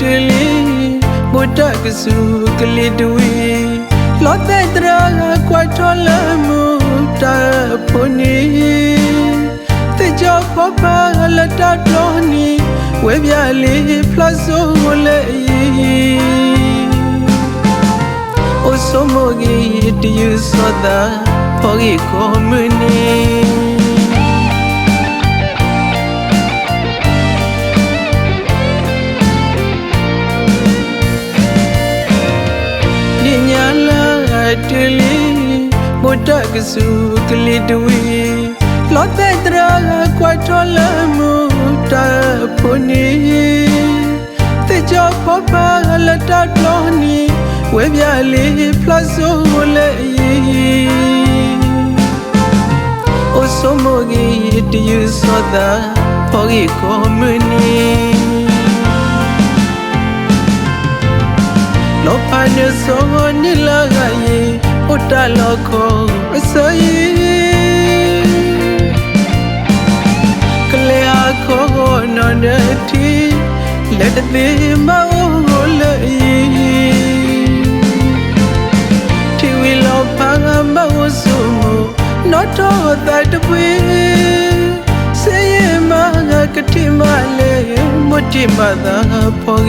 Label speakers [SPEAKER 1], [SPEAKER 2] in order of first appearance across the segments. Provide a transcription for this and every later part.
[SPEAKER 1] တလီဘုဒ္ဓကစုကလေးတွေလောတဲ့တရာကွာထောလမှုတာဖို့နီတေကြောဖပါလတတော်နီဝဲပြလေးဖလဆိုလေအိုစမိုဂီတီယူသောတာဖော်ဂီကိုမနီ တလီဘုဒ္ဓကစုကလေးတွေလောတဲ့တရာကွာထောလမှုတာဖို့နီတေကြောဖပါလတတော်နီဝဲပြလေးဖလဆိုလေအိုစမိုဂီတီယူသောတာဖော်ဂီကိုမနီလောပါနေစောနိလာဂယေဥတလောခောအစယေကလေခောနောနတိလက်သေးမောလေ တီဝီလောပါငမောဆုမနောတောတတပွေစေယမငါကတိမလေမတိမသာဖော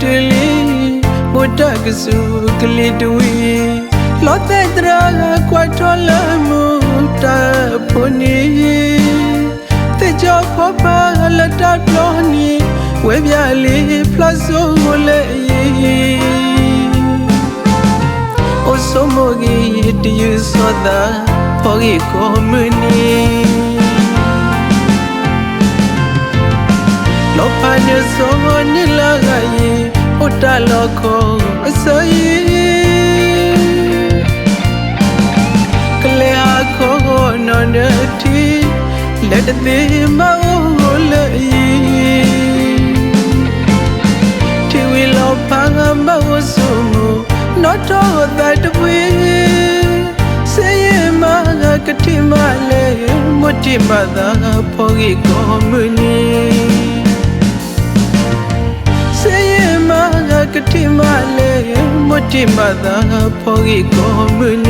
[SPEAKER 1] တလီဘုဒ္ဓကစုကလေးတွေလောတဲ့တရာကွာထောလမှုတာဖို့နီတေကြောဖပါလတတော်နီဝဲပြလေးဖလဆိုလေအိုစမိုဂီတီယူသောတာဖော်ဂီကိုမနီလောပါနေစောနိလာဂယေဥ တလောခောအစယေကလေအခောနောနတိလက်သေးမောလေတီဝီလောပါငမောဆုမနောတောတတပွေစေယမငါကတိမလေမတိမသာဖောဂီကောမနီ တိမလေမတိမသာဖော်ဂီကိုမနီ